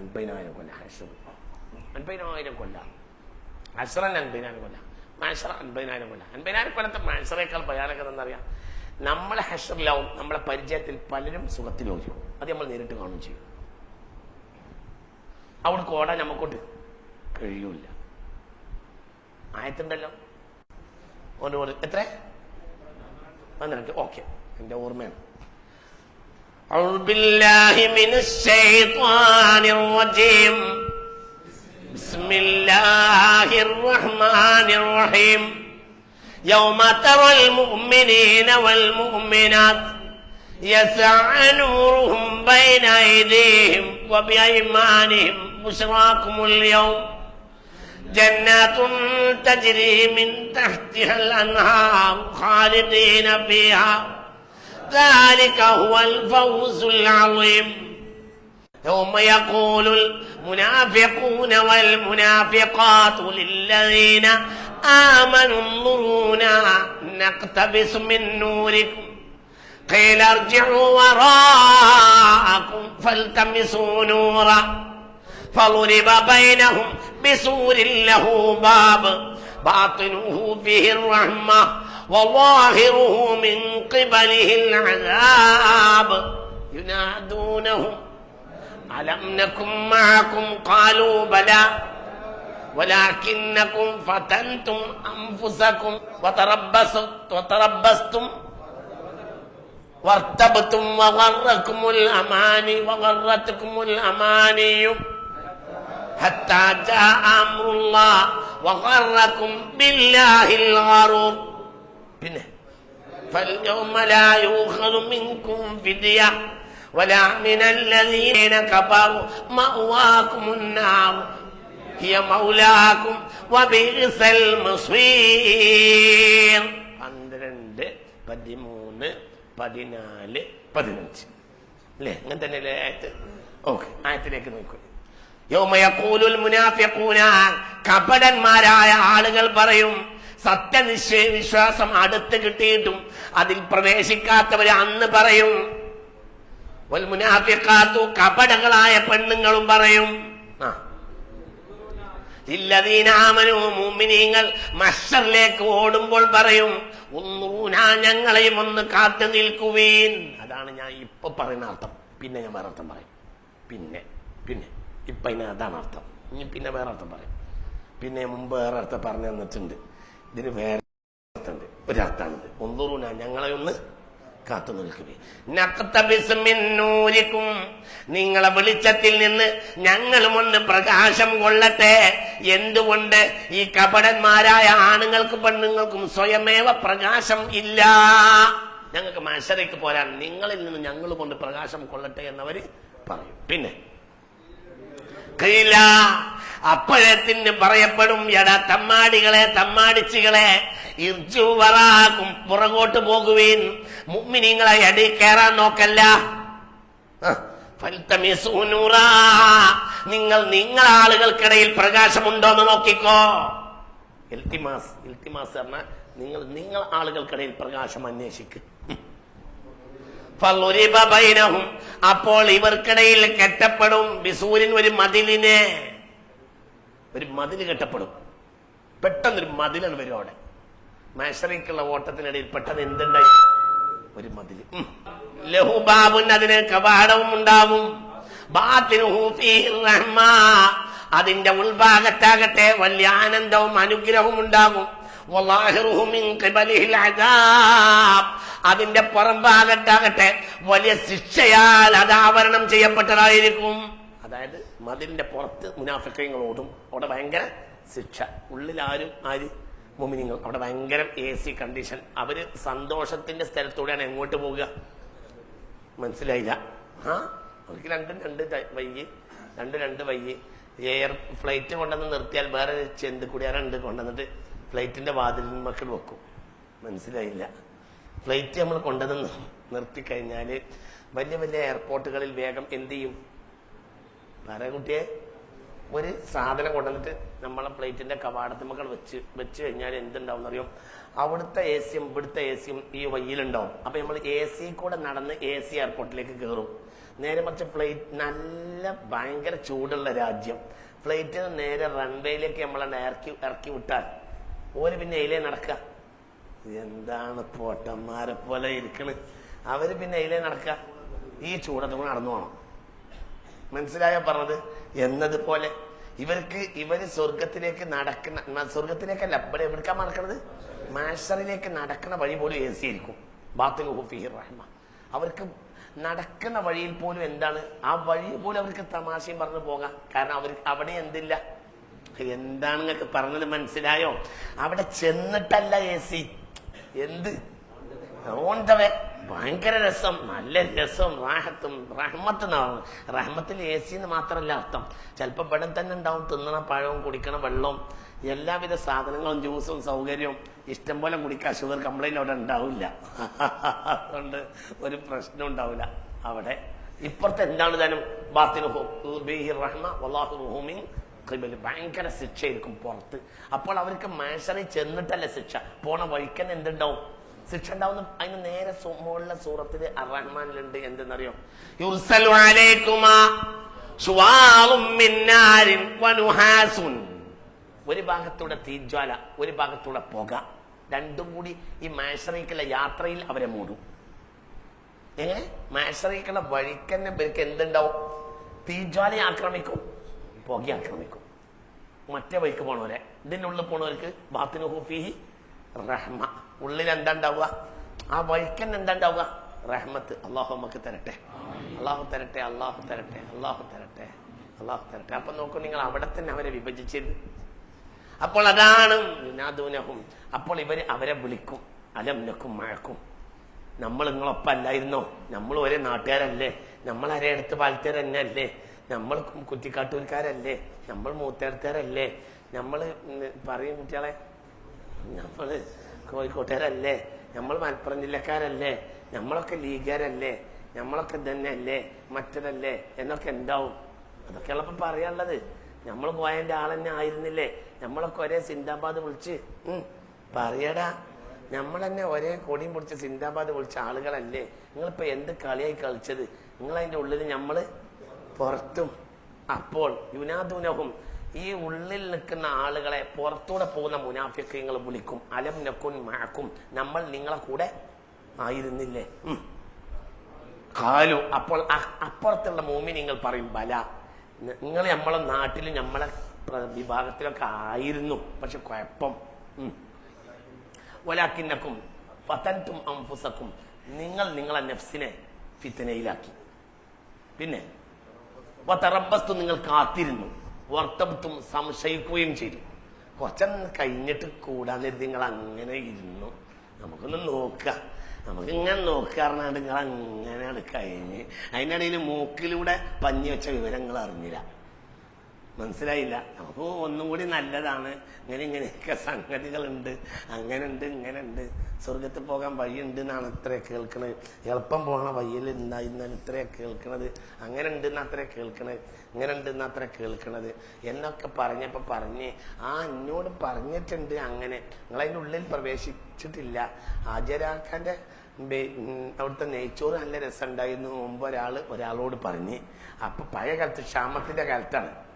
അൻപതിനായിരം കൊല്ലം ഹഷർ അൻപതിനായിരം കൊല്ലം ഹഷറല്ല അൻപതിനായിരം കൊല്ലം മാഷർ അൻപതിനായിരം കൊല്ലം അൻപതിനായിരം കൊല്ലത്തെ മാഷറേക്കാൾ ഭയാനകത എന്നറിയാം നമ്മളെ ഹഷറിലാവും നമ്മളെ പരിചയത്തിൽ പലരും സുഖത്തിലോക്കും അത് നമ്മൾ നേരിട്ട് കാണുകയും ചെയ്യും. അവിടെ കോടാൻ നമുക്കോട്ട് കഴിയൂല ആയത്തുണ്ടല്ലോ. ഓട് എത്ര പന്ത്രണ്ട്. ഓക്കെ. എന്റെ ഓർമ്മയാണ്. أعوذ بالله من الشيطان الرجيم. بسم الله الرحمن الرحيم. يوم ترى المؤمنين والمؤمنات يسعى نورهم بين أيديهم وبأيمانهم بشراكم اليوم. جنات تجري من تحتها الأنهار خالدين فيها. ذلك هو الفوز العظيم. يوم يقول المنافقون والمنافقات للذين آمنوا انظرونا نقتبس من نوركم. قيل ارجعوا وراءكم فالتمسوا نورا. فضرب بينهم بسور له باب باطنه فيه الرحمة. وظاهره من قبله العذاب. ينادونهم. ألم نكن معكم؟ قالوا بلى. ولكنكم فتنتم أنفسكم وتربصت وتربصتم. وارتبتم وغركم الأماني وغرتكم الأماني. حتى جاء أمر الله وغركم بالله الغرور. പിന്നെ പന്ത്രണ്ട് പതിമൂന്ന് പതിനാല് പതിനഞ്ച്. അല്ലേ? അങ്ങനെ തന്നെ അല്ലേ ആയത്ത്? ഓക്കെ ആയത്തിലേക്ക് നോക്കൂ. മുനാഫ്യ മുനാഫിക്കൂന കപടന്മാരായ ആളുകൾ പറയും സത്യനിശ്ചയ വിശ്വാസം അടുത്ത് കിട്ടിയിട്ടും അതിൽ പ്രവേശിക്കാത്തവർ അന്ന് പറയും. വൽ മുനാഫിഖാത്തു കപടങ്ങളായ പെണ്ണുങ്ങളും പറയും. ആ. മഷറിലേക്ക് ഓടുമ്പോൾ പറയും ഒന്നൂന ഞങ്ങളെയും ഒന്ന് കാത്തു നിൽക്കുവീൻ. അതാണ് ഞാൻ ഇപ്പൊ പറയുന്ന അർത്ഥം. പിന്നെ ഞാൻ വേറെ അർത്ഥം പറയും. പിന്നെ പിന്നെ. ഇപ്പൊ അതാണ് അർത്ഥം. ഇനി പിന്നെ വേറെ അർത്ഥം പറയും. പിന്നെ മുമ്പ് വേറെ അർത്ഥം പറഞ്ഞു തന്നിട്ടുണ്ട്. ഇതിന് വേറെ അർത്ഥമുണ്ട്. ഒരർത്ഥമുണ്ട്. ഒന്നൂറൂന ഞങ്ങളെ ഒന്ന് കാത്തു നിൽക്കുകയും നിങ്ങളെ വെളിച്ചത്തിൽ നിന്ന് ഞങ്ങളും ഒന്ന് പ്രകാശം കൊള്ളട്ടെ. എന്തുകൊണ്ട് ഈ കപടന്മാരായ ആണുങ്ങൾക്കും പെണ്ണുങ്ങൾക്കും സ്വയമേവ പ്രകാശം ഇല്ല? ഞങ്ങൾക്ക് മത്സരയ്ക്ക് പോരാൻ നിങ്ങളിൽ നിന്ന് ഞങ്ങൾ കൊണ്ട് പ്രകാശം കൊള്ളട്ടെ എന്നവര് പറയും. പിന്നെ അപ്പോഴത്തിന് പറയപ്പെടും എടാ തമ്മാടികളെ തമ്മാടിച്ചുകളെ ഇർജു വറാക്കും പുറകോട്ട് പോകുവീൻ മുമ്മിനിങ്ങളെ അടി കയറാൻ നോക്കല്ല. നിങ്ങൾ നിങ്ങൾ ആളുകൾക്കിടയിൽ പ്രകാശമുണ്ടോ എന്ന് നോക്കിക്കോ. ഇൽത്തിമാസ് ഇൽത്തിമാസ് പറഞ്ഞാൽ നിങ്ങൾ നിങ്ങൾ ആളുകൾക്കിടയിൽ പ്രകാശം അന്വേഷിക്കും. അപ്പോൾ ഇവർക്കിടയിൽ കെട്ടപ്പെടും ബിസൂരിൻ ഒരു മതിലിനെ. ഒരു മതിൽ കെട്ടപ്പെടും. പെട്ടെന്നൊരു മതിലാണ് വരും അവിടെ. മേശറിക്കുള്ള ഓട്ടത്തിനിടയിൽ പെട്ടെന്ന് എന്തുണ്ടായി? ഒരു മതിൽ. ഉം. ലഹുബാബുൻ അതിന് കവാടവും ഉണ്ടാവും. അതിന്റെ ഉൾഭാഗത്താകട്ടെ വലിയ ആനന്ദവും അനുഗ്രഹവും ഉണ്ടാകും. അതിന്റെ പുറംഭാഗത്താകട്ടെ വലിയ ശിക്ഷയാൽ അത് ആവരണം ചെയ്യപ്പെട്ടതായിരിക്കും. അതായത് മതിലിന്റെ പുറത്ത് മുനാഫിക്കങ്ങൾ ഓടും അവിടെ ഭയങ്കര ശിക്ഷ. ഉള്ളിൽ ആരും? ആര് മുമിനിങ്ങൾ. അവിടെ ഭയങ്കര എ സി കണ്ടീഷൻ അവർ സന്തോഷത്തിന്റെ സ്ഥലത്തൂടെയാണ് എങ്ങോട്ട് പോവുക? മനസ്സിലായില്ല. ആ? അവർക്ക് രണ്ടും രണ്ട് വയ്യ്. രണ്ട് രണ്ട് വയ്യ്. എയർ ഫ്ലൈറ്റ് കൊണ്ടുവന്ന് നിർത്തിയാൽ വേറെ ചെന്ത് രണ്ട് കൊണ്ടുവന്നിട്ട് ഫ്ലൈറ്റിന്റെ വാതിലിന് മക്കൾ വെക്കും. മനസ്സിലായില്ല. ഫ്ലൈറ്റ് നമ്മൾ കൊണ്ടുവന്ന് നിർത്തി കഴിഞ്ഞാൽ വലിയ വലിയ എയർപോർട്ടുകളിൽ വേഗം എന്ത് ചെയ്യും? പറ കുട്ടിയെ ഒരു സാധനം കൊണ്ടുവന്നിട്ട് നമ്മളെ പ്ലേറ്റിന്റെ കവാടത്തുമക്കൾ വെച്ച് വെച്ച് കഴിഞ്ഞാൽ എന്തുണ്ടാവും അറിയോ അവിടുത്തെ എ സിയും ഇവിടുത്തെ എ സിയും ഈ വയ്യിലുണ്ടാവും അപ്പൊ നമ്മൾ എ സി കൂടെ നടന്ന് എ സി എയർപോർട്ടിലേക്ക് കയറും നേരെ മറിച്ച് ഫ്ലൈറ്റ് നല്ല ഭയങ്കര ചൂടുള്ള രാജ്യം. ഫ്ലൈറ്റിൽ നിന്ന് നേരെ റൺവേയിലേക്ക് നമ്മളെ ഇറക്കി ഇറക്കി വിട്ടാൽ ഓര് പിന്നെ അതിലേ നടക്ക. എന്താണ് പോട്ടന്മാരെ പോലെ ഇരിക്കണ്. അവർ പിന്നെ അതിലേ നടക്ക. ഈ ചൂടത്തും കൂടെ നടന്നു പോകണം മനസ്സിലായോ പറഞ്ഞത്? എന്നതുപോലെ. ഇവർക്ക് ഇവർ സ്വർഗത്തിലേക്ക് നടക്കുന്ന സ്വർഗത്തിലേക്കല്ല ഇവിടെ എവിടുക്കാൻ നടക്കുന്നത് മാഷറിലേക്ക് നടക്കുന്ന വഴി പോലും എ സി ആയിരിക്കും ബാത്തുൽ റഹ്മ. അവർക്ക് നടക്കുന്ന വഴിയിൽ പോലും എന്താണ്? ആ വഴി പോലും അവർക്ക് തമാശയും പറഞ്ഞു പോകാം. കാരണം അവർ അവിടെ എന്തില്ല? എന്താണ് നിങ്ങൾക്ക് പറഞ്ഞത് മനസ്സിലായോ? അവിടെ ചെന്നിട്ടല്ല എ സി എന്ത്? ഓൺ ദ വേ ഭയങ്കര രസം നല്ല രസം റാഹത്തും റഹ്മത്ത് എന്നാണ് റഹ്മത്തിൽ എ സി എന്ന് മാത്രമല്ല അർത്ഥം. ചിലപ്പോൾ ഇവിടെ തന്നെ ഉണ്ടാവും തിന്നണ പഴവും കുടിക്കണ വെള്ളവും എല്ലാവിധ സാധനങ്ങളും ജ്യൂസും സൗകര്യവും ഇഷ്ടം പോലെ കുടിക്കാൻ ഷുഗർ കംപ്ലൈന്റ് അവിടെ ഉണ്ടാവില്ല. അതുകൊണ്ട് ഒരു പ്രശ്നം ഉണ്ടാവില്ല അവിടെ. ഇപ്പുറത്തെ എന്താണ് താനും ബാത്തിന് റഹ്മ വല്ലാഹു റഹൂമിൻ ഖിബൽ. ഭയങ്കര ശിക്ഷയായിരിക്കും പുറത്ത്. അപ്പോൾ അവർക്ക് മാഷറി ചെന്നിട്ടല്ല ശിക്ഷ. പോണ വഴിക്കന്നെ എന്തുണ്ടാവും? ശിക്ഷ ഉണ്ടാവുന്ന അതിന് നേരെ മുകളിലെ സൂറത്തിൽ അറഹ്മാനിലുണ്ട് എന്തെന്നറിയോ? ഒരു ഭാഗത്തൂടെ തീജ്വാല ഒരു ഭാഗത്തൂടെ പുക. രണ്ടും കൂടി ഈ മാഷറിക്കുള്ള യാത്രയിൽ അവരെ മൂടും. ഏ? മാഷറിക്കുള്ള വഴിക്കന്നെ ഇവർക്ക് എന്തുണ്ടാവും? തീജ്വാല ആക്രമിക്കും. പുക ആക്രമിക്കും. മറ്റേ വഴിക്ക് പോണവരെ. ഇതിനുള്ളിൽ പോണവർക്ക് ബാത്തിനു ഹുഫിഹി റഹ്മ. ഉള്ളിൽ എന്താ ഉണ്ടാവുക ആ വൈക്കൻ എന്താ ഉണ്ടാവുക റഹ്മത്ത്. അള്ളാഹു നമുക്ക് തരട്ടെ. അള്ളാഹു തരട്ടെ അള്ളാഹു തരട്ടെ അള്ളാഹു തരട്ടെ അള്ളാഹു തരട്ടെ. അപ്പൊ നോക്കൂ നിങ്ങൾ അവിടെ തന്നെ അവരെ വിഭജിച്ചത് അപ്പോൾ അതാണ് അപ്പോൾ ഇവർ അവരെ വിളിക്കും. അലം നക്കും മഴക്കും. നമ്മൾ നിങ്ങളൊപ്പം അല്ലായിരുന്നോ നമ്മൾ ഒരേ നാട്ടുകാരല്ലേ? നമ്മൾ അരേ അടുത്ത് പാലത്തേർ തന്നെ അല്ലേ നമ്മൾ കുറ്റിക്കാട്ടൂർക്കാരല്ലേ നമ്മൾ മൂത്തേടത്തേരല്ലേ? നമ്മൾ പറയും കുട്ടികളെ നമ്മൾ കോഴിക്കോട്ടുകാരല്ലേ? നമ്മൾ മലപ്പുറം ജില്ലക്കാരല്ലേ? നമ്മളൊക്കെ ലീഗുകാരല്ലേ? നമ്മളൊക്കെ തന്നെ അല്ലേ മറ്റതല്ലേ? എന്നൊക്കെ എന്താവും? അതൊക്കെയുള്ള ഇപ്പൊ പറയാനുള്ളത്. നമ്മൾ പോയതിന്റെ തന്നെ ആയിരുന്നില്ലേ? നമ്മളൊക്കെ ഒരേ സിന്ദാബാദ് വിളിച്ച് പറയടാ. നമ്മൾ തന്നെ ഒരേ കൊടിയും പിടിച്ച് സിന്ദാബാദ് വിളിച്ച ആളുകളല്ലേ? നിങ്ങളിപ്പോ എന്ത് കളിയായി കളിച്ചത്? നിങ്ങൾ അതിന്റെ ഉള്ളിൽ നമ്മൾ പുറത്തും അപ്പോൾ യുനാദുനഹും ഈ ഉള്ളിൽ നിൽക്കുന്ന ആളുകളെ പുറത്തൂടെ പോകുന്ന മുനാഫിക്കങ്ങൾ വിളിക്കും. അലം നക്കുൻ മഴക്കും നമ്മൾ നിങ്ങളെ കൂടെ ആയിരുന്നില്ലേ. കാലു അപ്പോൾ അപ്പുറത്തുള്ള മൂമി നിങ്ങൾ പറയും ബല നിങ്ങൾ നമ്മളെ നാട്ടിൽ നമ്മളെ വിഭാഗത്തിലൊക്കെ ആയിരുന്നു. പക്ഷെ കുഴപ്പം. ഒലാക്കിന്നക്കും പത്തന്റും അംഫുസക്കും. നിങ്ങൾ നിങ്ങളെ നെഫ്സിനെ ഫിത്തനയിലാക്കി. പിന്നെ നിങ്ങൾ കാത്തിരുന്നു. വർത്തബത്തും സംശയിക്കുകയും ചെയ്തു. കൊച്ചൻ കഴിഞ്ഞിട്ട് കൂടാൻ നിങ്ങൾ അങ്ങനെ ഇരുന്നു. നമുക്കൊന്ന് നോക്കുക. നമുക്ക് ഇങ്ങനെ നോക്കാറുണ്ട് നിങ്ങൾ അങ്ങനെയാണ് കഴിഞ്ഞ്. അതിനിടയിൽ മൂക്കിലൂടെ പഞ്ഞി വെച്ച വിവരങ്ങൾ അറിഞ്ഞില്ല. മനസ്സിലായില്ല. നമുക്ക് ഒന്നും കൂടി നല്ലതാണ്. ഇങ്ങനെ ഇങ്ങനെയൊക്കെ സംഗതികളുണ്ട്. അങ്ങനെ ഉണ്ട് ഇങ്ങനെ ഉണ്ട് സ്വർഗത്തിൽ പോകാൻ വഴിയുണ്ട് എന്നാണ് ഇത്ര കേൾക്കണത്. എളുപ്പം പോകണ വഴിയിൽ ഉണ്ടായിരുന്നാൽ ഇത്ര കേൾക്കണത്. അങ്ങനെ ഉണ്ട് എന്നാ അത്ര കേൾക്കണത്. ഇങ്ങനെ ഉണ്ട് എന്നാ അത്ര കേൾക്കണത്. എന്നൊക്കെ പറഞ്ഞപ്പോ പറഞ്ഞ് ആ എന്നോട് പറഞ്ഞിട്ടുണ്ട് അങ്ങനെ. നിങ്ങളതിന്റെ ഉള്ളിൽ പ്രവേശിച്ചിട്ടില്ല. ഹാജരാക്കാന്റെ അവിടുത്തെ നെയ്ച്ചോറ് നല്ല രസമുണ്ടായിരുന്നു. മുമ്പ് ഒരാൾ ഒരാളോട് പറഞ്ഞ്. അപ്പൊ പഴയ കാലത്ത് ക്ഷാമത്തിന്റെ കാലത്താണ്.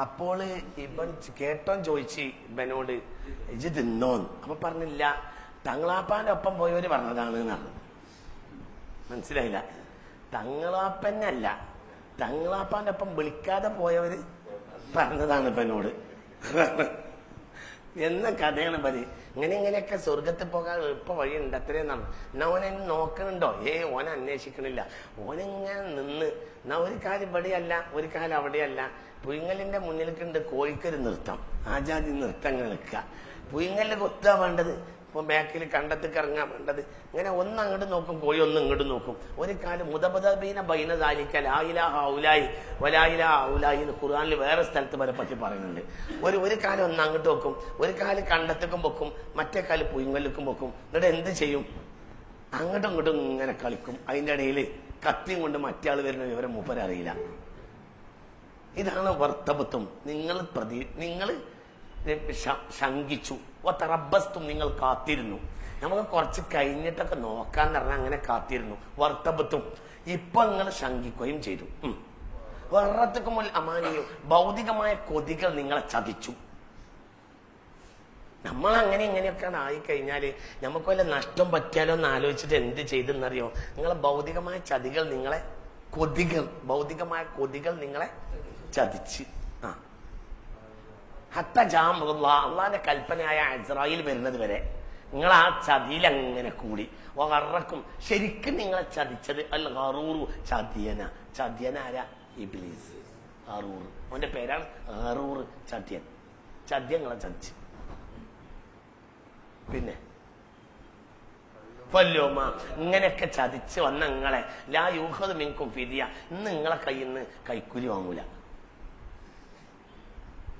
അപ്പോൾ ഇവൻ കേട്ടോൻ ചോദിച്ച് ഇവനോട് ഇജ് തിന്നോന്ന്? അപ്പൊ പറഞ്ഞില്ല. തങ്ങളാപ്പാന്റെ ഒപ്പം പോയവര് പറഞ്ഞതാണ് എന്നാണ്. മനസ്സിലായില്ല? തങ്ങളാപ്പന്നല്ല. തങ്ങളാപ്പാന്റെ ഒപ്പം വിളിക്കാതെ പോയവര് പറഞ്ഞതാണ് ഇവനോട്. എന്ന കഥയാണ് പതി ഇങ്ങനെ ഇങ്ങനെയൊക്കെ സ്വർഗത്തിൽ പോകാൻ എളുപ്പ വഴിയുണ്ട് അത്രയെന്നാണ് എന്നാ ഓനെ നോക്കണുണ്ടോ? ഏ ഓനെ അന്വേഷിക്കണില്ല. ഓനിങ്ങനെ നിന്ന് എന്നാ ഒരു കാലം ഇവിടെയല്ല ഒരു കാലം അവിടെയല്ല. പുയിങ്ങലിന്റെ കണ്ട് കോഴിക്കൊരു നൃത്തം. ആചാതി നൃത്തങ്ങൾ നിൽക്കുക. പുയങ്ങലിന്റെ കൊത്താ വേണ്ടത്. ഇപ്പൊ ബാക്കിൽ കണ്ടത്തേക്ക് ഇറങ്ങാൻ വേണ്ടത്. ഇങ്ങനെ ഒന്ന് അങ്ങോട്ട് നോക്കും കോഴി ഒന്ന് ഇങ്ങോട്ട് നോക്കും. ഒരു കാലം മുതബദബീന ബൈന ലായില ഹൗലായി വലായില ഹൗലായി എന്ന് ഖുർആനിൽ വേറെ സ്ഥലത്ത് വരെ പറ്റി പറയുന്നുണ്ട്. ഒരു ഒരു കാലം ഒന്ന് അങ്ങോട്ട് വെക്കും ഒരു കാൽ കണ്ടത്തേക്കും വെക്കും മറ്റേ കാലം പുയങ്ങലിലേക്കും വെക്കും. എന്നിട്ട് എന്ത് ചെയ്യും? അങ്ങോട്ടും ഇങ്ങോട്ടും ഇങ്ങനെ കളിക്കും. അതിന്റെ ഇടയിൽ കത്തിയും കൊണ്ട് മറ്റേ ആൾ വരുന്ന വിവരം മൂപ്പരറിയില്ല. ഇതാണ് വർത്തബത്വം. നിങ്ങൾ പ്രതി നിങ്ങൾ ശങ്കിച്ചു. റബ്ബസ്തും നിങ്ങൾ കാത്തിരുന്നു. നമുക്ക് കുറച്ച് കഴിഞ്ഞിട്ടൊക്കെ നോക്കാന്ന് പറഞ്ഞാൽ അങ്ങനെ കാത്തിരുന്നു. വർത്തബത്തും ഇപ്പൊ നിങ്ങൾ ശങ്കിക്കുകയും ചെയ്തു. വെറത്തുക്കുമ്പോൾ അമാനിയോ ഭൗതികമായ കൊതികൾ നിങ്ങളെ ചതിച്ചു. നമ്മൾ അങ്ങനെ ഇങ്ങനെയൊക്കെ ആയി കഴിഞ്ഞാൽ നമുക്ക് വല്ല നഷ്ടം പറ്റിയാലോ എന്ന് ആലോചിച്ചിട്ട് എന്ത് ചെയ്തെന്നറിയോ? നിങ്ങളെ ഭൗതികമായ ചതികൾ നിങ്ങളെ കൊതികൾ ഭൗതികമായ കൊതികൾ നിങ്ങളെ ചതിച്ച്. ആ. ഹത്ത ജാമുള്ള അള്ളാന്റെ കൽപ്പനയായ ഇസ്രായേൽ വരുന്നത് വരെ നിങ്ങൾ ആ ചതിയിൽ അങ്ങനെ കൂടി. വറക്കും ശരിക്കും നിങ്ങളെ ചതിച്ചത് അല്ല ഹറൂറു ചതിയന. ചതിയന ആരാ? ഇബ്ലീസ്. ഹറൂർ അവന്റെ പേരാണ് ഹറൂർ ചതിയൻ. ചതിയങ്ങളെ ചതിച്ച്. പിന്നെ? കൊല്ലോമ ഇങ്ങനെയൊക്കെ ചതിച്ച് വന്നങ്ങളെ ലാ യൂഹത് മിൻകും ഫിദിയ. ഇന്ന് നിങ്ങളെ കയ്യിൽ നിന്ന് കൈക്കൂലി വാങ്ങൂല.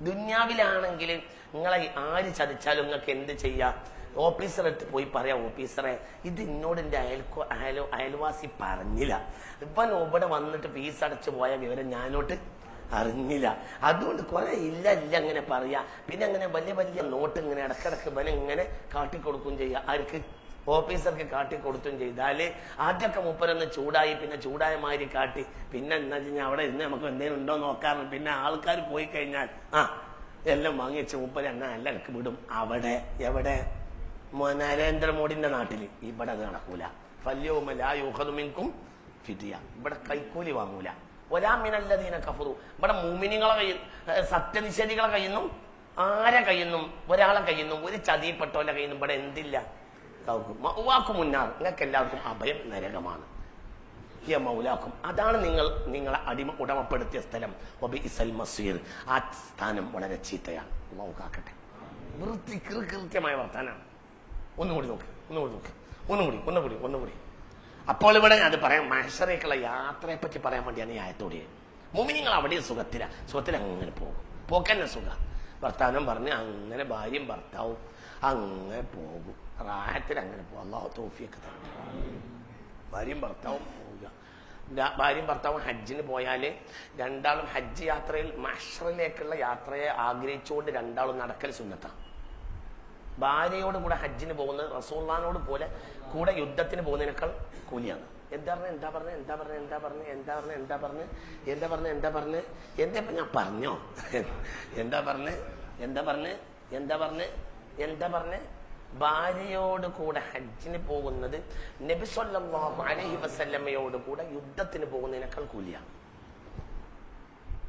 ദുന്യാവിലാണെങ്കിൽ നിങ്ങളെ ആര് ചതിച്ചാലും നിങ്ങൾക്ക് എന്ത് ചെയ്യാം? ഓഫീസറെ അടുത്ത് പോയി പറയാം ഓഫീസറെ ഇത് എന്നോട് എന്റെ അയൽക്കോ അയലോ അയൽവാസി പറഞ്ഞില്ല. ഇപ്പൊ ഇവിടെ വന്നിട്ട് ഫീസ് അടച്ചു പോയ വിവരം ഞാനോട്ട് അറിഞ്ഞില്ല. അതുകൊണ്ട് കുറെ ഇല്ല ഇല്ല അങ്ങനെ പറയാ. പിന്നെ അങ്ങനെ വലിയ വലിയ നോട്ട് ഇങ്ങനെ ഇടക്കിടക്ക് ഇവനെ ഇങ്ങനെ കാട്ടിക്കൊടുക്കുകയും ചെയ്യാം. ആർക്ക്? ഓഫീസർക്ക് കാട്ടി കൊടുത്തും ചെയ്താൽ ആദ്യമൊക്കെ മൂപ്പരൊന്ന് ചൂടായി പിന്നെ ചൂടായ മാതിരി കാട്ടി. പിന്നെ എന്താ വെച്ചാൽ അവിടെ ഇരുന്ന് നമുക്ക് എന്തെങ്കിലും ഉണ്ടോ നോക്കാറുണ്ട് പിന്നെ ആൾക്കാർ പോയി കഴിഞ്ഞാൽ ആ എല്ലാം വാങ്ങിച്ച് മൂപ്പര് എന്നാ എല്ലാം എനിക്ക് വിടും. അവിടെ എവിടെ? നരേന്ദ്രമോദിന്റെ നാട്ടിൽ ഇവിടെ അത് നടക്കൂല. ഫല്യോമലായുഹതുമിൻകും ഫിദിയ. ഇവിടെ കൈക്കൂലി വാങ്ങൂല. ഒരാമിനല്ലതീന കഫറു. ഇവിടെ മൂമിനിങ്ങളെ കയ്യിൽ സത്യനിഷേധികളെ കയ്യുന്നു ആരെ കയ്യുന്നു ഒരാളെ കയ്യുന്നു ഒരു ചതിയിൽപ്പെട്ടവന്റെ കയ്യുന്നു ഇവിടെ എന്തില്ല. മുന്നാർ. നിങ്ങൾക്ക് എല്ലാവർക്കും അഭയം നരകമാണ്. മൗലാക്കും അതാണ് നിങ്ങൾ നിങ്ങളെ അടിമ ഉടമപ്പെടുത്തിയ സ്ഥലം. ആ സ്ഥാനം വളരെ ചീത്തയാണ്. കാക്കട്ടെ. വൃത്തി കൃത്യമായ വർത്താനാണ്. ഒന്നുകൂടി നോക്ക് ഒന്നുകൂടി നോക്ക്. ഒന്നുകൂടി ഒന്നുകൂടി ഒന്നുകൂടി. അപ്പോൾ ഇവിടെ അത് പറയാം മഹേശ്വരേക്കുള്ള യാത്രയെ പറ്റി പറയാൻ വേണ്ടിയാണ് ഈ ആയത്തോടെ. മുമിനിങ്ങൾ അവിടെ സുഖത്തില. സുഖത്തിൽ അങ്ങനെ പോകും. പോക്കന്നെ സുഖ. വർത്താനം പറഞ്ഞ് അങ്ങനെ ഭാര്യയും ഭർത്താവും അങ്ങനെ പോകും. റാഹത്തിൽ അങ്ങനെ പോകും അള്ളാഹു തോഫിയൊക്കെ തന്നെ ഭാര്യയും ഭർത്താവും പോവുക ഭാര്യയും ഭർത്താവും ഹജ്ജിന് പോയാൽ രണ്ടാളും ഹജ്ജ് യാത്രയിൽ മഷറിലേക്കുള്ള യാത്രയെ ആഗ്രഹിച്ചുകൊണ്ട് രണ്ടാളും നടക്കൽ സുന്നത്താണ് ഭാര്യയോട് കൂടെ ഹജ്ജിന് പോകുന്നത് റസൂള്ളാനോട് പോലെ കൂടെ യുദ്ധത്തിന് പോകുന്നതിനേക്കാൾ കൂലിയാണ് എന്താ പറഞ്ഞ എന്താ പറഞ്ഞ എന്താ പറഞ്ഞ എന്താ പറഞ്ഞ എന്താ പറഞ്ഞ എന്താ പറഞ്ഞ എന്താ പറഞ്ഞ എന്താ പറഞ്ഞ എന്താ ഞാൻ പറഞ്ഞോ എന്താ പറഞ്ഞ എന്താ പറഞ്ഞ എന്താ പറഞ്ഞ എന്താ പറഞ്ഞ ഭാര്യയോട് കൂടെ ഹജ്ജിന് പോകുന്നത് നബി അലഹി വസല്ലമ്മയോട് കൂടെ യുദ്ധത്തിന് പോകുന്നതിനേക്കാൾ കൂലിയാണ്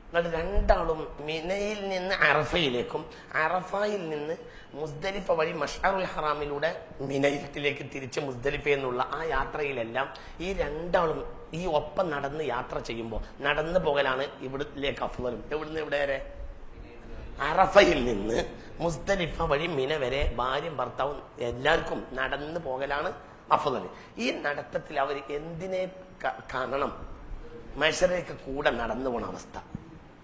നിങ്ങൾ രണ്ടാളും മിനയിൽ നിന്ന് അറഫയിലേക്കും അറഫയിൽ നിന്ന് മുസ്ദലിഫ വഴി മഷാറുൽ ഹറാമിലൂടെ മിനയിലേക്ക് തിരിച്ച് മുസ്ദലിഫ എന്നുള്ള ആ യാത്രയിലെല്ലാം ഈ രണ്ടാളും ഈ ഒപ്പം നടന്ന് യാത്ര ചെയ്യുമ്പോൾ നടന്നു പോകലാണ് ഇവിടേക്ക് അഫ്വലും. എവിടുന്ന് ഇവിടെ വരെ അറഫയിൽ നിന്ന് മുസ്തലിഫ വഴി മിന വരെ ഭാര്യയും ഭർത്താവും എല്ലാവർക്കും നടന്നു പോകലാണ് അഫുദൽ ഈ നടത്തത്തിൽ അവർ എന്തിനെ കാണണം മനുഷ്യരേക്ക് കൂടെ നടന്നു പോണ അവസ്ഥ.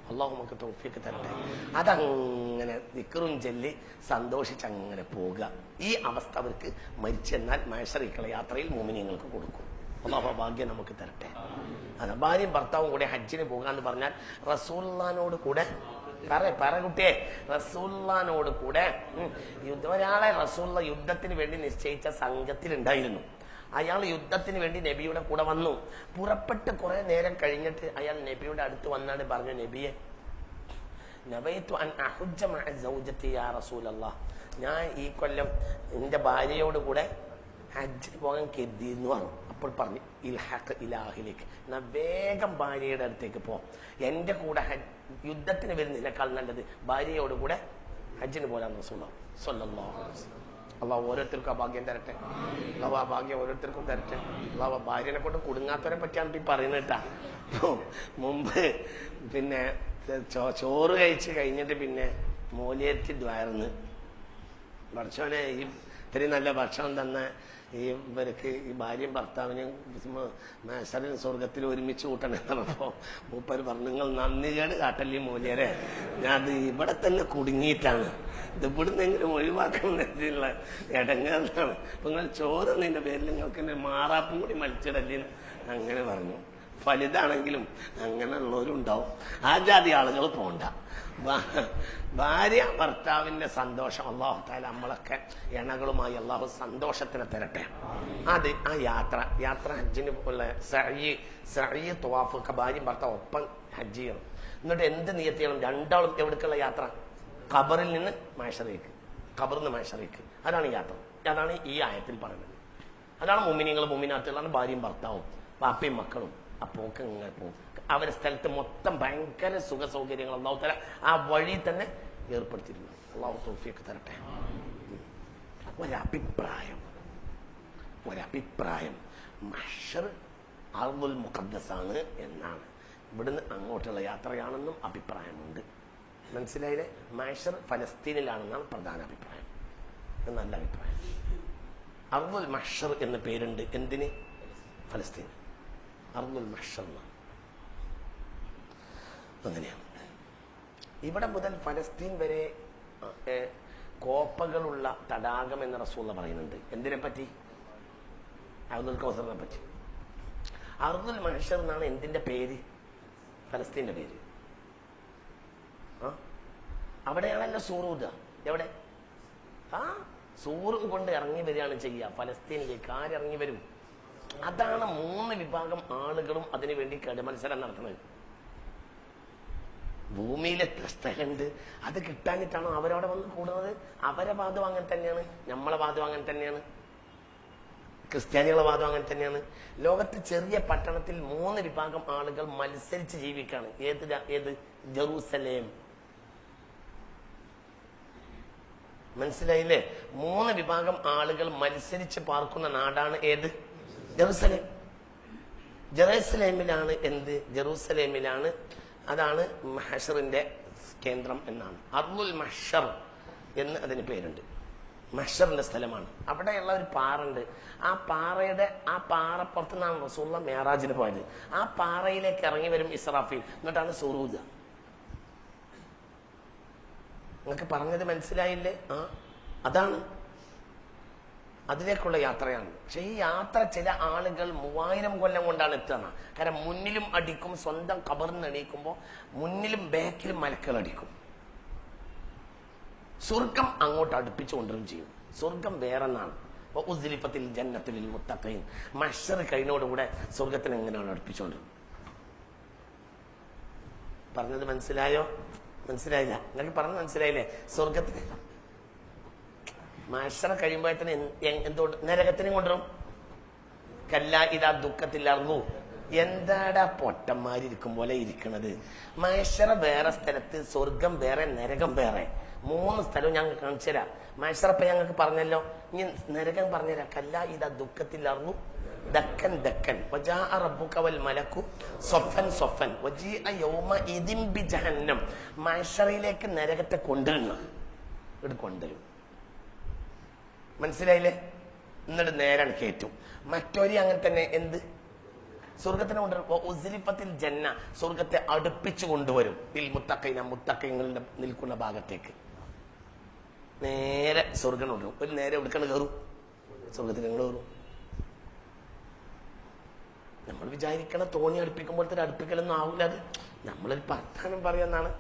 അള്ളാഹു നമുക്ക് തോഫിയൊക്കെ തരട്ടെ. അതങ്ങനെ നിക്കറും ചെല്ലി സന്തോഷിച്ച് അങ്ങനെ പോകുക ഈ അവസ്ഥ അവർക്ക് മരിച്ചെന്നാൽ മനുഷ്യരേക്കുള്ള യാത്രയിൽ മോമിനിയങ്ങൾക്ക് കൊടുക്കും. അള്ളാഹു ഭാഗ്യം നമുക്ക് തരട്ടെ. അതെ ഭാര്യയും ഭർത്താവും കൂടെ ഹജ്ജിന് പോകാന്ന് പറഞ്ഞാൽ റസൂല്ലാനോട് കൂടെ പറ പറ കുട്ടിയെ. റസൂല്ലാനോട് കൂടെ ഒരാളെ റസൂള്ള യുദ്ധത്തിന് വേണ്ടി നിശ്ചയിച്ച സംഘത്തിലുണ്ടായിരുന്നു. അയാൾ യുദ്ധത്തിന് വേണ്ടി നബിയുടെ കൂടെ വന്നു. പുറപ്പെട്ട് കുറെ നേരം കഴിഞ്ഞിട്ട് അയാൾ നബിയുടെ അടുത്ത് വന്നാണ് പറഞ്ഞു നബിയെ ഞാൻ ഈ കൊല്ലം എന്റെ ഭാര്യയോട് കൂടെ ഹജ്ജിന് പോകാൻ കരുതിയെന്ന് പറഞ്ഞു. അപ്പോൾ പറഞ്ഞു ഇൽഹാഖ് ഇലാഹിലേക്ക്. എന്നാ വേഗം ഭാര്യയുടെ അടുത്തേക്ക് പോ. എന്റെ കൂടെ ഹജ്ജ് യുദ്ധത്തിന് വരുന്നതിനേക്കാൾ നല്ലത് ഭാര്യയോട് കൂടെ ഹജ്ജിന് പോലാന്ന് സ്വല്ലല്ലാഹു അലൈഹി വസല്ലം. അള്ളാഹ് ഓരോരുത്തർക്കും ആ ഭാഗ്യം തരട്ടെ. അള്ളാഹ് ആ ഭാഗ്യം ഓരോരുത്തർക്കും തരട്ടെ. അള്ളാഹ് ഭാര്യനെ കൊണ്ട് കുടുങ്ങാത്തവരെ പറ്റിയാണ് ഈ പറയുന്നത് മുമ്പ് പിന്നെ ചോറ് കഴിച്ച് കഴിഞ്ഞിട്ട് പിന്നെ മൂലിയത്തി ദ്വാരന്ന്. ഭക്ഷണ ഈ ഇത്രയും നല്ല ഭക്ഷണം തന്ന ഈ ഇവർക്ക് ഈ ഭാര്യയും ഭർത്താവിനെയും മേശനും സ്വർഗത്തിൽ ഒരുമിച്ച് കൂട്ടണം പറഞ്ഞപ്പോ മൂപ്പർ പറഞ്ഞു നിങ്ങൾ നന്ദികേട് കാട്ടല്ലേ മൂല്യരെ? ഞാൻ അത് ഇവിടെ തന്നെ കുടുങ്ങിയിട്ടാണ്. ഇത് ഇവിടുന്നെങ്കിലും ഒഴിവാക്കുന്നതിനുള്ള ഇടങ്ങാറാണ്. അപ്പൊ നിങ്ങൾ ചോറുന്നതിന്റെ പേരിൽ നിങ്ങൾക്ക് എന്നെ മാറാപ്പും കൂടി മലിച്ചിടല്ലേ അങ്ങനെ പറഞ്ഞു. വലുതാണെങ്കിലും അങ്ങനെയുള്ളവരുണ്ടാവും. ആ ജാതി ആളുകൾ പോണ്ട. ഭാര്യ ഭർത്താവിന്റെ സന്തോഷം അള്ളാഹു താല നമ്മളൊക്കെ ഇണകളുമായി അള്ളാഹു സന്തോഷത്തിന് തരട്ടെ. അത് ആ യാത്ര. യാത്ര ഹജ്ജിന് ഉള്ള സഹി സഹി ത്വാഫ് ഒക്കെ ഭാര്യയും ഭർത്താവ് ഒപ്പം ഹജ്ജ് ചെയ്യണം. എന്നിട്ട് എന്ത് നിയത്ത് ചെയ്യണം? രണ്ടാളും എവിടേക്കുള്ള യാത്ര? ഖബറിൽ നിന്ന് മാഷറേക്ക് ഖബറിൽ നിന്ന് മാഷറേക്ക് അതാണ് യാത്ര. അതാണ് ഈ ആയത്തിൽ പറയുന്നത്. അതാണ് മുമിനിങ്ങൾ മുമിനാത്തുകളാണ് ഭാര്യയും ഭർത്താവും പാപ്പയും മക്കളും. ആ പോക്ക് പോകും. അവരെ സ്ഥലത്ത് മൊത്തം ഭയങ്കര സുഖ സൗകര്യങ്ങൾ തല ആ വഴി തന്നെ ഏർപ്പെടുത്തിയിരുന്നു. അള്ളാഹു തരട്ടെ. ഒരഭിപ്രായം. ഒരഭിപ്രായം. മഷർ അർദുൽ മുഖദ്ദസാണ് എന്നാണ്. ഇവിടുന്ന് അങ്ങോട്ടുള്ള യാത്രയാണെന്നും അഭിപ്രായമുണ്ട്. മനസ്സിലായില്ലേ? മഷർ ഫലസ്തീനിലാണെന്നാണ് പ്രധാന അഭിപ്രായം. നല്ല അഭിപ്രായം. അർദുൽ മഷർ എന്ന പേരുണ്ട്. എന്തിന്? ഫലസ്തീൻ അർദുൽ മഷർ എന്നാണ് അങ്ങനെയാണ് ഇവിടെ മുതൽ ഫലസ്തീൻ വരെ കോപ്പകളുള്ള തടാകം എന്ന റസൂൽ പറയുന്നുണ്ട്. എന്തിനെ പറ്റി അർദുൽ കൗസറിനെ പറ്റി. അർദുൽ മഹഷർ എന്നാണ് എന്തിന്റെ പേര്? ഫലസ്തീന്റെ പേര്. അവിടെയാണല്ലോ സൂറൂദ. എവിടെ? ആ? സൂറും കൊണ്ട് ഇറങ്ങി വരികയാണ് ചെയ്യുക. ഫലസ്തീനിലേക്ക് ആരിറങ്ങി വരും? അതാണ് മൂന്ന് വിഭാഗം ആളുകളും അതിനു വേണ്ടി കടുമത്സരം നടത്തുന്നത്. ഭൂമിയിലെ സ്ഥലമുണ്ട് അത് കിട്ടാനിട്ടാണോ അവരവിടെ വന്ന് കൂടുന്നത്? അവരെ വാദം അങ്ങനെ തന്നെയാണ്. നമ്മളെ വാദം അങ്ങനെ തന്നെയാണ്. ക്രിസ്ത്യാനികളെ വാദം അങ്ങനെ തന്നെയാണ്. ലോകത്ത് ചെറിയ പട്ടണത്തിൽ മൂന്ന് വിഭാഗം ആളുകൾ മത്സരിച്ച് ജീവിക്കാണ് ഏത് ഏത്? ജെറൂസലേം. മനസ്സിലായില്ലേ? മൂന്ന് വിഭാഗം ആളുകൾ മത്സരിച്ച് പാർക്കുന്ന നാടാണ് ഏത്? ജെറൂസലേം. ജെറൂസലേമിലാണ് എന്ത്? ജെറൂസലേമിലാണ്. അതാണ് മഹഷറിന്റെ കേന്ദ്രം എന്നാണ്. അർമുൽ മഷർ എന്ന് അതിന് പേരുണ്ട്. മഷറിന്റെ സ്ഥലമാണ്. അവിടെയുള്ള ഒരു പാറുണ്ട് ആ പാറയുടെ ആ പാറപ്പുറത്ത് നാം റസൂള്ള മേറാജിന് പോയത്. ആ പാറയിലേക്ക് ഇറങ്ങി വരും ഇസ്രാഫീൽ. എന്നിട്ടാണ് സുറൂജ. നിങ്ങൾക്ക് പറഞ്ഞത് മനസ്സിലായില്ലേ? ആ അതാണ്. അതിലേക്കുള്ള യാത്രയാണ്. പക്ഷെ ഈ യാത്ര ചില ആളുകൾ മൂവായിരം കൊല്ലം കൊണ്ടാണ് എത്തുന്നത്. കാരണം മുന്നിലും അടിക്കും സ്വന്തം കബറിന്ന് എണീക്കുമ്പോൾ മുന്നിലും ബാക്കിലും മലക്കൾ അടിക്കും. സ്വർഗം അങ്ങോട്ട് അടുപ്പിച്ചു കൊണ്ടുവരും ചെയ്യും. സ്വർഗം വേറെന്നാണ്. ഉസ്ലിഫത്തിൽ ജന്നത്തിൽ മുത്തക്കയും മഷർ കഴിഞ്ഞോടുകൂടെ സ്വർഗത്തിന് എങ്ങനെയാണ് അടുപ്പിച്ചുകൊണ്ടിരുന്നത് പറഞ്ഞത് മനസ്സിലായോ? മനസ്സിലായില്ല. നിങ്ങൾക്ക് പറഞ്ഞത് മനസ്സിലായില്ലേ? സ്വർഗത്തിന് മഷറ കഴിയുമ്പോഴത്തേന് എന്തുകൊണ്ട് നരകത്തിനും കൊണ്ടുവരും. കല്ല ഇതാ ദുഃഖത്തിലർന്നു. എന്താടാ പൊട്ടന്മാരിക്കും പോലെ ഇരിക്കണത്? മഹേശ്വര വേറെ സ്ഥലത്ത് സ്വർഗം വേറെ നരകം വേറെ. മൂന്ന് സ്ഥലവും ഞങ്ങൾ കാണിച്ചു തരാം. മഹേശ്വരപ്പ ഞങ്ങൾക്ക് പറഞ്ഞല്ലോ. ഇനി നരകം പറഞ്ഞുതരാം. കല്ല ഇതാ ദുഃഖത്തിലർന്നു. ദക്കൻ ദക്കൻ. റബ്ബുക്കവൽ റബ്ബുക മലക്കു. സ്വഫൻ സ്വഫൻ. യൗമ ജഹന്നം. മഹേശ്വരയിലേക്ക് നരകത്തെ കൊണ്ടുവരണം. ഇത് കൊണ്ടുവരും. മനസ്സിലായില്ലേ? എന്നിട്ട് നേരാണ് കയറ്റും മറ്റൊരു അങ്ങനെ തന്നെ എന്ത്? സ്വർഗത്തിനെ കൊണ്ടുവരും. ജന്ന സ്വർഗത്തെ അടുപ്പിച്ചു കൊണ്ടുവരും. ഇതിൽ മുത്തക്കൈന മുത്തക്കൈങ്ങളുടെ നിൽക്കുന്ന ഭാഗത്തേക്ക്. നേരെ സ്വർഗം കൊണ്ടുവരും. ഒരു നേരെ എവിടുക്കാണ് കയറും? സ്വർഗത്തിൽ നിങ്ങൾ കയറും. നമ്മൾ വിചാരിക്കണ തോണി അടുപ്പിക്കുമ്പോഴത്തെ ഒരു അടുപ്പിക്കലൊന്നും ആവില്ല അത്. നമ്മളൊരു വർത്താനം പറയുന്നതാണ്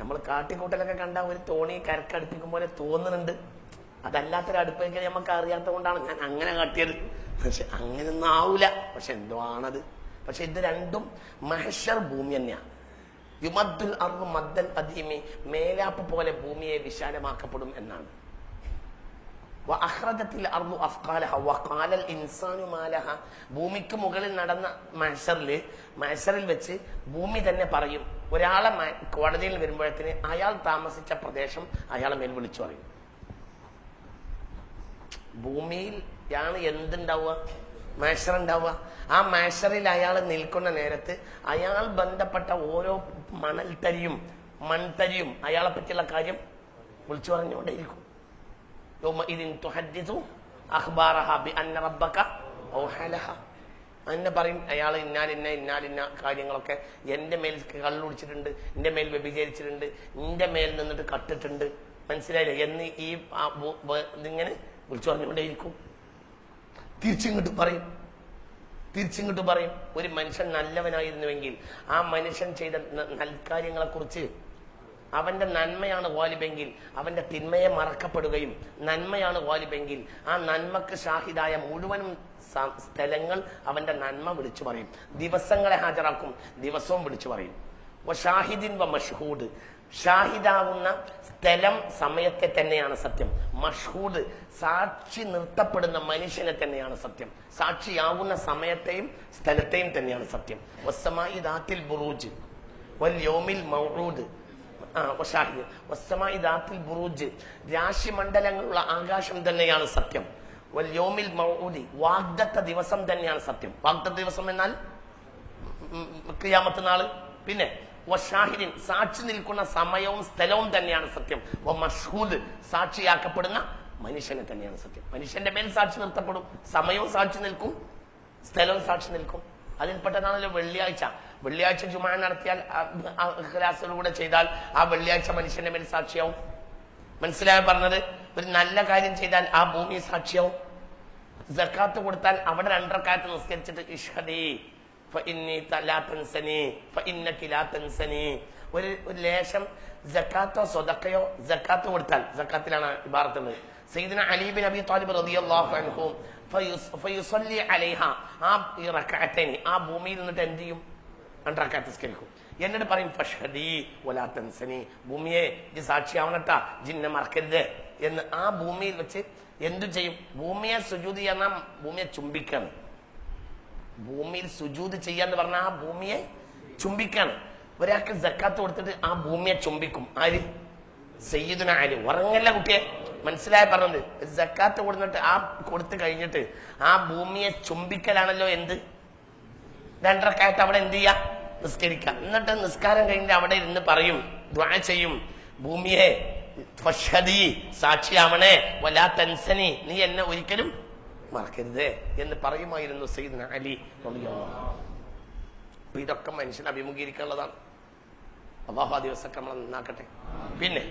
നമ്മൾ കാട്ടിക്കൂട്ടലൊക്കെ കണ്ട ഒരു തോണി കരക്കടുപ്പിക്കും പോലെ തോന്നുന്നുണ്ട്. അതല്ലാത്തൊരു അടുപ്പിക്കൽ നമുക്ക് അറിയാത്ത കൊണ്ടാണ് ഞാൻ അങ്ങനെ കാട്ടിയത്. പക്ഷെ അങ്ങനെയൊന്നും ആവൂല. പക്ഷെ എന്തോ ആണത് പക്ഷെ ഇത് രണ്ടും മഹഷർ ഭൂമി തന്നെയാണ് യുമദ്ദുൽ അർവ് മദ്ദൽ അദീമി മേലാപ്പ് പോലെ ഭൂമിയെ വിശാലമാക്കപ്പെടും എന്നാണ്. ഭൂമിക്ക് മുകളിൽ നടന്ന മഹ്ശറിൽ മനുഷ്യറിൽ വെച്ച് ഭൂമി തന്നെ പറയും. ഒരാളെ കോടതിയിൽ വരുമ്പോഴത്തിന് അയാൾ താമസിച്ച പ്രദേശം അയാളെ മേൽ വിളിച്ചു പറയും. ഭൂമിയിൽ ആണ് എന്തുണ്ടാവുക? മാഷർ ഉണ്ടാവുക. ആ മാഷറിൽ അയാൾ നിൽക്കുന്ന നേരത്ത് അയാൾ ബന്ധപ്പെട്ട ഓരോ മണൽത്തരിയും മൺതരിയും അയാളെ പറ്റിയുള്ള കാര്യം വിളിച്ചു പറഞ്ഞുകൊണ്ടേയിരിക്കും. അന്നെ പറയും അയാൾ ഇന്നാലിന്ന ഇന്നാലിന്ന കാര്യങ്ങളൊക്കെ എന്റെ മേൽ കള്ളുടിച്ചിട്ടുണ്ട് എന്റെ മേൽ വ്യഭിചരിച്ചിട്ടുണ്ട് എന്റെ മേൽ നിന്നിട്ട് കട്ടിട്ടുണ്ട്. മനസ്സിലായില്ലേ? എന്ന് ഈ ഇങ്ങനെ വിളിച്ചു പറഞ്ഞുകൊണ്ടേയിരിക്കും. തിരിച്ചിങ്ങോട്ട് പറയും. തിരിച്ചിങ്ങോട്ട് പറയും. ഒരു മനുഷ്യൻ നല്ലവനായിരുന്നുവെങ്കിൽ ആ മനുഷ്യൻ ചെയ്ത നൽകാര്യങ്ങളെ കുറിച്ച് അവന്റെ നന്മയാണ് വാലിബെങ്കിൽ അവന്റെ തിന്മയെ മറക്കപ്പെടുകയും നന്മയാണ് വാലിബെങ്കിൽ ആ നന്മക്ക് ഷാഹിദായ മുഴുവനും സ്ഥലങ്ങൾ അവന്റെ നന്മ വിളിച്ചു പറയും. ദിവസങ്ങളെ ഹാജരാക്കും. ദിവസവും വിളിച്ചു പറയും. ഷാഹിദിൻ വ മഷ്ഹൂദ്. ഷാഹിദാവുന്ന സ്ഥലം സമയത്തെ തന്നെയാണ് സത്യം മഷ്ഹൂദ് സാക്ഷി നിർത്തപ്പെടുന്ന മനുഷ്യനെ തന്നെയാണ് സത്യം സാക്ഷിയാവുന്ന സമയത്തെയും സ്ഥലത്തെയും തന്നെയാണ് സത്യം വസ്സമായി ദാത്തിൽ ബുറൂജ് വൽ യോമിൽ മൗറൂദ്. വസ്സമായി ദാത്തിൽ ബുറൂജ് രാശിമണ്ഡലങ്ങളുള്ള ആകാശം തന്നെയാണ് സത്യം വല്യോമിൽ മൗറൂദി വാഗ്ദത്ത ദിവസം തന്നെയാണ് സത്യം വാഗ്ദത്ത ദിവസം എന്നാൽ ഉം, നാൾ പിന്നെ വഷാഹിദിൻ സാക്ഷി നിൽക്കുന്ന സമയവും സ്ഥലവും തന്നെയാണ് സത്യം. വ മഷ്ഹൂദ് സാക്ഷിയാക്കപ്പെടുന്ന മനുഷ്യനെ തന്നെയാണ് സത്യം. മനുഷ്യന്റെ മേൽ സാക്ഷി നിർത്തപ്പെടും സമയവും സാക്ഷി നിൽക്കും സ്ഥലവും സാക്ഷി നിൽക്കും. അതിൽപ്പെട്ടതാണല്ലോ വെള്ളിയാഴ്ച. വെള്ളിയാഴ്ച ജുമാ നടത്തിയാൽ ക്ലാസുകളിലൂടെ ചെയ്താൽ ആ വെള്ളിയാഴ്ച മനുഷ്യന്റെ മേൽ സാക്ഷിയാവും. മനസ്സിലായ പറഞ്ഞത്? ഒരു നല്ല കാര്യം ചെയ്താൽ ആ ഭൂമി സാക്ഷിയാവും. ജക്കാത്ത് കൊടുത്താൽ അവിടെ രണ്ടരക്കാലത്ത് നിസ്കരിച്ചിട്ട് ഇഷ്ഹദി. ഒരു ലേശം ജക്കാത്തോ സ്വതക്കയോ ജക്കാത്ത് കൊടുത്താൽ ജക്കാത്തിലാണ് ഇബാറത്തുള്ളത് സയ്യിദ്ന അലി ബിൻ അബി താലിബ് റളിയല്ലാഹു അൻഹു ആ ഈ ആ ഭൂമിയിൽ നിന്നിട്ട് എന്ത് ചെയ്യും? രണ്ടരക്കാലത്ത് നിസ്കരിക്കും. എന്നിട്ട് പറയും വലാ ഭൂമിയെ സാക്ഷിയാവണട്ടാ ജിന്നെ മറക്കരുത് എന്ന് ആ ഭൂമിയിൽ വെച്ച് എന്തു ചെയ്യും? ഭൂമിയെ സുജൂതി എന്നാ ഭൂമിയെ ചുംബിക്കാണ് ഭൂമിയിൽ സുജൂത് ചെയ്യാന്ന് പറഞ്ഞാൽ ആ ഭൂമിയെ ചുംബിക്കാണ് ഒരാൾക്ക് ജക്കാത്ത് കൊടുത്തിട്ട് ആ ഭൂമിയെ ചുംബിക്കും. ആര്? സയ്യിദുന ആര് ഉറങ്ങല്ല കുട്ടിയെ? മനസ്സിലായ പറഞ്ഞത്. ജക്കാത്ത് കൊടുത്തിട്ട് ആ കൊടുത്തു കഴിഞ്ഞിട്ട് ആ ഭൂമിയെ ചുംബിക്കലാണല്ലോ എന്ത്? രണ്ടരക്കായിട്ട് അവിടെ എന്ത് ചെയ്യാ? നിസ്കരിക്കാം എന്നിട്ട് നിസ്കാരം കഴിഞ്ഞിട്ട് അവിടെ ഇരുന്ന് പറയും ദ്വാ ചെയ്യും. ഭൂമിയെ സാക്ഷിയാവണേ വലാ തൻസനി നീ എന്നെ ഒരിക്കലും മറക്കരുത് എന്ന് പറയുമായിരുന്നു സെയ്ദ് അലി ഇതൊക്കെ മനുഷ്യൻ അഭിമുഖീകരിക്കാനുള്ളതാണ്. അള്ളാഹു ആ ദിവസമൊക്കെ നമ്മൾ നന്നാക്കട്ടെ. പിന്നെ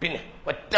പിന്നെ ഒറ്റ